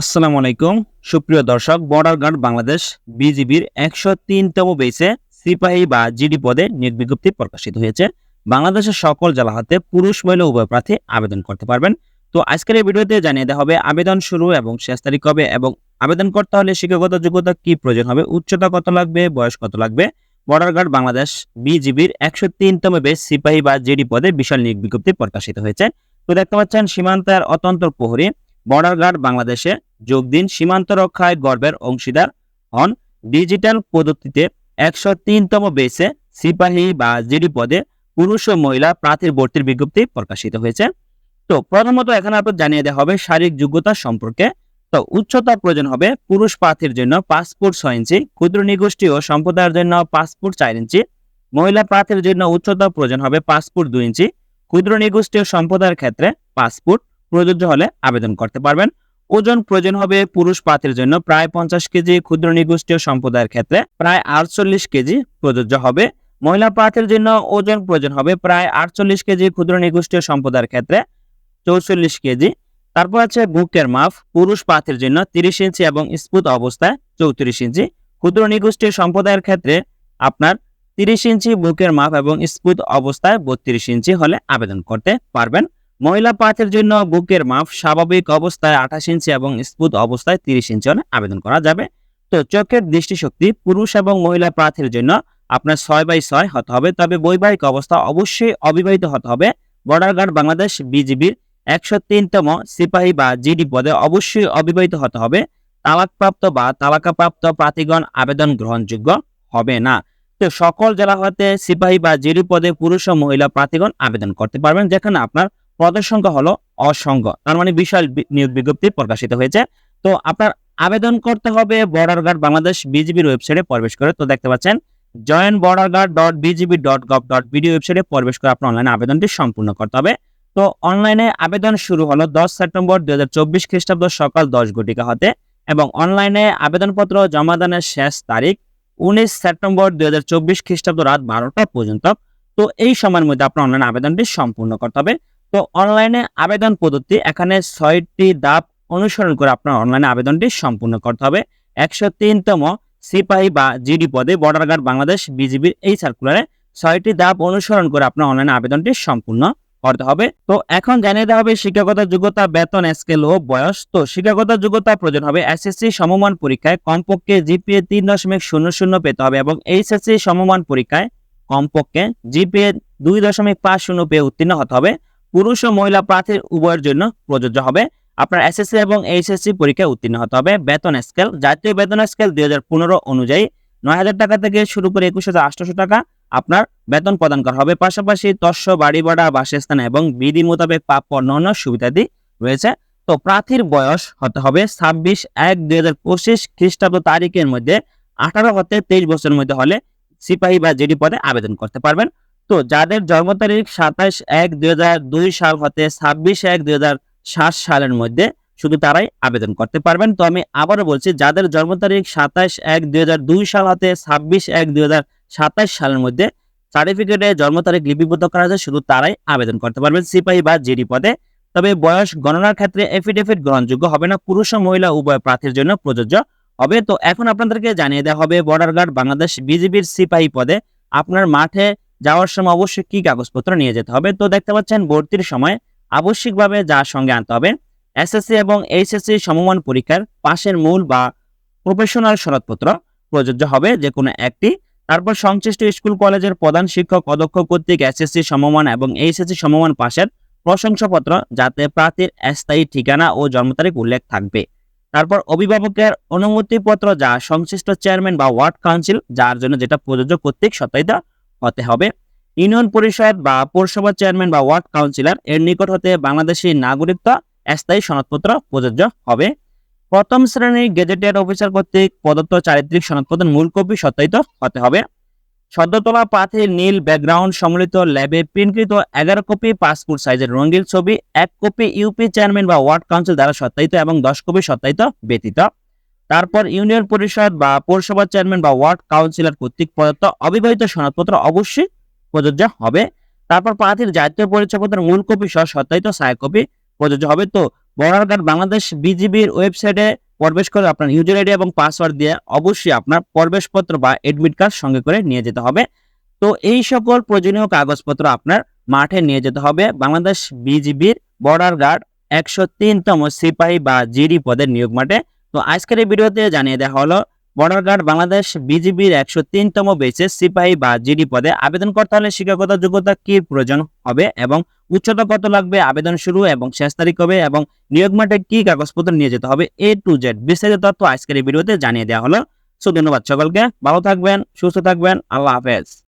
আসসালামু আলাইকুম। সুপ্রিয় দর্শক বর্ডার গার্ড বাংলাদেশ বিজিবির একশো তিনতম বেসে সিপাহী বা জিডি পদে নিয়োগ বিজ্ঞপ্তি প্রকাশিত হয়েছে। বাংলাদেশের সকল জেলা হতে পুরুষ, মহিলা, উভয় প্রার্থী আবেদন করতে পারবেন। তো আজকের এই ভিডিওতে জানিয়ে দেওয়া হবে আবেদন শুরু এবং শেষ তারিখ কবে এবং আবেদন করতে হলে শিক্ষাগত যোগ্যতা কি প্রয়োজন হবে, উচ্চতা কত লাগবে, বয়স কত লাগবে? বর্ডার গার্ড বাংলাদেশ বিজিবির একশো তিনতম বেস সিপাহী বা জিডি পদে বিশাল নিয়োগ বিজ্ঞপ্তি প্রকাশিত হয়েছে। তো দেখতে পাচ্ছেন, সীমান্তের অতন্ত্র প্রহরী বর্ডার গার্ড বাংলাদেশে যোগ দিন সীমান্ত রক্ষায় গর্বের অংশীদার হন। ডিজিটাল পদ্ধতিতে একশো তিনতম বেসে সিপাহী বা জিডি পদে পুরুষ ও মহিলা প্রার্থীর ভর্তির বিজ্ঞপ্তি প্রকাশিত হয়েছে। তো প্রথমত এখানে আপনার জানিয়ে দেওয়া হবে শারীরিক যোগ্যতা সম্পর্কে। তো উচ্চতা প্রয়োজন হবে পুরুষ প্রার্থীর জন্য পাসপোর্ট ছয় ইঞ্চি, ক্ষুদ্র নিগোষ্ঠী ও সম্প্রদায়ের জন্য পাসপোর্ট চার ইঞ্চি, মহিলা প্রার্থীর জন্য উচ্চতা প্রয়োজন হবে পাসপোর্ট দুই ইঞ্চি, ক্ষুদ্র নিগোষ্ঠী ও সম্প্রদায়ের ক্ষেত্রে পাসপোর্ট প্রযোজ্য হলে আবেদন করতে পারবেন। ওজন প্রয়োজন হবে পুরুষ প্রার্থীর জন্য প্রায় পঞ্চাশ কেজি, ক্ষুদ্র নিগোষ্ঠীয় সম্প্রদায়ের ক্ষেত্রে প্রায় আটচল্লিশ কেজি প্রযোজ্য হবে। মহিলা প্রার্থীর জন্য ওজন প্রয়োজন হবে প্রায় আটচল্লিশ কেজি, ক্ষুদ্র নিগোষ্ঠীয় সম্প্রদায়ের ক্ষেত্রে চৌচল্লিশ কেজি। তারপর আছে বুকের মাপ, পুরুষ প্রার্থীর জন্য তিরিশ ইঞ্চি এবং স্পুত অবস্থায় চৌত্রিশ ইঞ্চি। ক্ষুদ্র নিগোষ্ঠীয় সম্প্রদায়ের ক্ষেত্রে আপনার তিরিশ ইঞ্চি বুকের মাপ এবং স্পুত অবস্থায় বত্রিশ ইঞ্চি হলে আবেদন করতে পারবেন। মহিলা প্রার্থীর জন্য বুকের মাপ স্বাভাবিক অবস্থায় আঠাশ ইঞ্চি এবং স্পুত অবস্থায় তিরিশ ইঞ্চি আবেদন করা যাবে। তো চোখের দৃষ্টিশক্তি পুরুষ এবং মহিলা প্রার্থীর জন্য আপনার ছয় বাই ছয় হতে হবে। তবে বৈবাহিক অবস্থা অবশ্যই অবিবাহিত হতে হবে। বর্ডার গার্ড বাংলাদেশ বিজিবির একশো তিনতম সিপাহী বা জিডি পদে অবশ্যই অবিবাহিত হতে হবে। তালাকপ্রাপ্ত বা তালাকাপ্রাপ্ত প্রার্থীগণ আবেদন গ্রহণযোগ্য হবে না। তো সকল জেলা হতে সিপাহী বা জিডি পদে পুরুষ ও মহিলা প্রার্থীগণ আবেদন করতে পারবেন। যেখানে আপনার পদের সংখ্যা হলো অসংখ্য। তার মানে বিশাল নিয়োগ বিজ্ঞপ্তি প্রকাশিত হয়েছে। তো আপনার আবেদন করতে হবে বর্ডার গার্ড বাংলাদেশ বিজিবির ওয়েবসাইটে প্রবেশ করে। তো দেখতে পাচ্ছেন join border guard dot BGB dot gov dot BD ওয়েবসাইটে প্রবেশ করে আপনার অনলাইনে আবেদনটি সম্পূর্ণ করতে হবে। তো অনলাইনে আবেদন শুরু হলো দশ সেপ্টেম্বর দুই হাজার চব্বিশ খ্রিস্টাব্দ সকাল দশ ঘটিকা হতে এবং অনলাইনে আবেদনপত্র জমাদানের শেষ তারিখ উনিশ সেপ্টেম্বর দুই হাজার চব্বিশ খ্রিস্টাব্দ রাত বারোটা পর্যন্ত। তো এই সময়ের মধ্যে আপনার অনলাইন আবেদনটি সম্পূর্ণ করতে হবে। তো অনলাইনে আবেদন পদ্ধতি, এখানে ছয়টি ধাপ অনুসরণ করে আপনার অনলাইনে আবেদনটি সম্পূর্ণ করতে হবে। একশো তিনতম সিপাহী বা জিডি পদে বর্ডার গার্ড বাংলাদেশ বিজিবির এই সার্কুলারে ছয়টি ধাপ অনুসরণ করে আপনার অনলাইনে আবেদনটি সম্পূর্ণ করতে হবে। তো এখন জানিয়ে দেওয়া হবে শিক্ষাগত যোগ্যতা, বেতন স্কেল ও বয়স। তো শিক্ষাগত যোগ্যতা প্রয়োজন হবে এসএসসি সমমান পরীক্ষায়, কমপক্ষে জিপিএ তিন দশমিক শূন্য শূন্য পেতে হবে এবং এইচএসসি সমমান পরীক্ষায় কমপক্ষে জিপিএ দুই দশমিক পাঁচ শূন্য পেয়ে উত্তীর্ণ হতে হবে। পুরুষ ও মহিলা প্রার্থীর উভয়ের জন্য প্রযোজ্য হবে। আপনার এসএসসি এবং এইচএসসি পরীক্ষায় উত্তীর্ণ হতে হবে। বেতন স্কেল জাতীয় বেতন স্কেল দুই হাজার পনেরো অনুযায়ী নয় হাজার টাকা থেকে শুরু করে একুশ হাজার আটশোশো টাকা আপনার বেতন প্রদান করা হবে। পাশাপাশি তস্য বাড়ি ভাড়া, বাসস্থান এবং বিধি মোতাবেক প্রাপ্য অন্যান্য সুবিধাদি রয়েছে। তো প্রার্থীর বয়স হতে হবে ছাব্বিশ এক দুই হাজার পঁচিশ খ্রিস্টাব্দ তারিখের মধ্যে আঠারো হতে তেইশ বছরের মধ্যে হলে সিপাহী বা জেডি পদে আবেদন করতে পারবেন। তো যাদের জন্ম তারিখ সাতাশ এক দুই সাল হতে ছাব্বিশ এক দুই সালের মধ্যে শুধু তারাই আবেদন করতে পারবেন। তো আমি আবারও বলছি, যাদের জন্ম তারিখ সাতাশ এক দুই সাল হতে ছাব্বিশ এক দুই সালের মধ্যে সার্টিফিকেটে জন্ম তারিখ লিপিবদ্ধ করা আছে শুধু তারাই আবেদন করতে পারবেন সিপাহী বা জিডি পদে। তবে বয়স গণনার ক্ষেত্রে এফিডেভিট গ্রহণযোগ্য হবে না, পুরুষ ও মহিলা উভয় প্রার্থীর জন্য প্রযোজ্য হবে। তো এখন আপনাদেরকে জানিয়ে দেওয়া হবে বর্ডার গার্ড বাংলাদেশ বিজিবির সিপাহী পদে আপনার মাঠে যাওয়ার সময় অবশ্যই কি কাগজপত্র নিয়ে যেতে হবে? তো দেখতে পাচ্ছেন, ভর্তির সময় আবশ্যিকভাবে যার সঙ্গে আনতে হবে, এসএসসি এবং এইচএসসি সমমান পরীক্ষার পাশের মূল বা প্রফেশনাল সনদপত্র প্রযোজ্য হবে যে কোনো একটি। তারপর সংশ্লিষ্ট স্কুল, কলেজের প্রধান শিক্ষক, অধ্যক্ষ কর্তৃক এসএসসি সমমান এবং এইচএসসি সমমান পাশের প্রশংসাপত্র যাতে প্রার্থীর স্থায়ী ঠিকানা ও জন্ম তারিখ উল্লেখ থাকবে। তারপর অভিভাবকের অনুমতিপত্র যা সংশ্লিষ্ট চেয়ারম্যান বা ওয়ার্ড কাউন্সিল, যার জন্য যেটা প্রযোজ্য কর্তৃক সত্যায়িত হতে হবে। ইউনিয়ন পরিষদ বা পৌরসভা চেয়ারম্যান বা ওয়ার্ড কাউন্সিলর এর নিকট হতে বাংলাদেশী নাগরিকত্ব, স্থায়ী সনদপত্র প্রযোজ্য হবে। প্রথম শ্রেণির গেজেটেড অফিসার কর্তৃক প্রদত্ত চারিত্রিক সনদপত্রের মূল কপি সত্যায়িত হতে হবে। সদ্যতলা পাথের নীল ব্যাকগ্রাউন্ড সম্মিলিত ল্যাবে প্রিন্টকৃত এগারো কপি পাসপোর্ট সাইজের রঙিন ছবি, এক কপি ইউপি চেয়ারম্যান বা ওয়ার্ড কাউন্সিল দ্বারা সত্যায়িত এবং দশ কপি সত্যায়িত ব্যতীত। তারপর ইউনিয়ন পরিষদ বা পৌরসভা চেয়ারম্যান বা ওয়ার্ড কাউন্সিলর কর্তৃক প্রদত্ত অবিবাহিত সনদপত্র অবশ্যই প্রযোজ্য হবে। তারপর প্রার্থীর জাতীয় পরিচয়পত্রের মূল কপি সহ সত্যায়িত সায় কপি প্রযোজ্য হবে। তো বর্ডার বাংলাদেশ বিজিবির ওয়েবসাইটে প্রবেশ করে আপনার ইউজার আইডি এবং পাসওয়ার্ড দিয়ে অবশ্যই আপনার প্রবেশপত্র বা এডমিট কার্ড সঙ্গে করে নিয়ে যেতে হবে। তো এই সকল প্রয়োজনীয় কাগজপত্র আপনার মাঠে নিয়ে যেতে হবে। বাংলাদেশ বিজিবির বর্ডার গার্ড একশো তিনতম সিপাহী বা জিডি পদের নিয়োগ মাঠে তো আজকের এই ভিডিওতে জানিয়ে দেওয়া হলো, বর্ডার গার্ড বাংলাদেশ বিজিবির একশো তিনতম বেসে সিপাহী বা জিডি পদে আবেদন করতে হলে শিক্ষাগত যোগ্যতা কি প্রয়োজন হবে এবং উচ্চতা কত লাগবে, আবেদন শুরু এবং শেষ তারিখ হবে এবং নিয়োগ মাঠে কি কাগজপত্র নিয়ে যেতে হবে, এ টু জেড বিস্তারিত তথ্য আজকের এই ভিডিওতে জানিয়ে দেওয়া হলো। সো ধন্যবাদ সকলকে, ভালো থাকবেন, সুস্থ থাকবেন, আল্লাহ হাফেজ।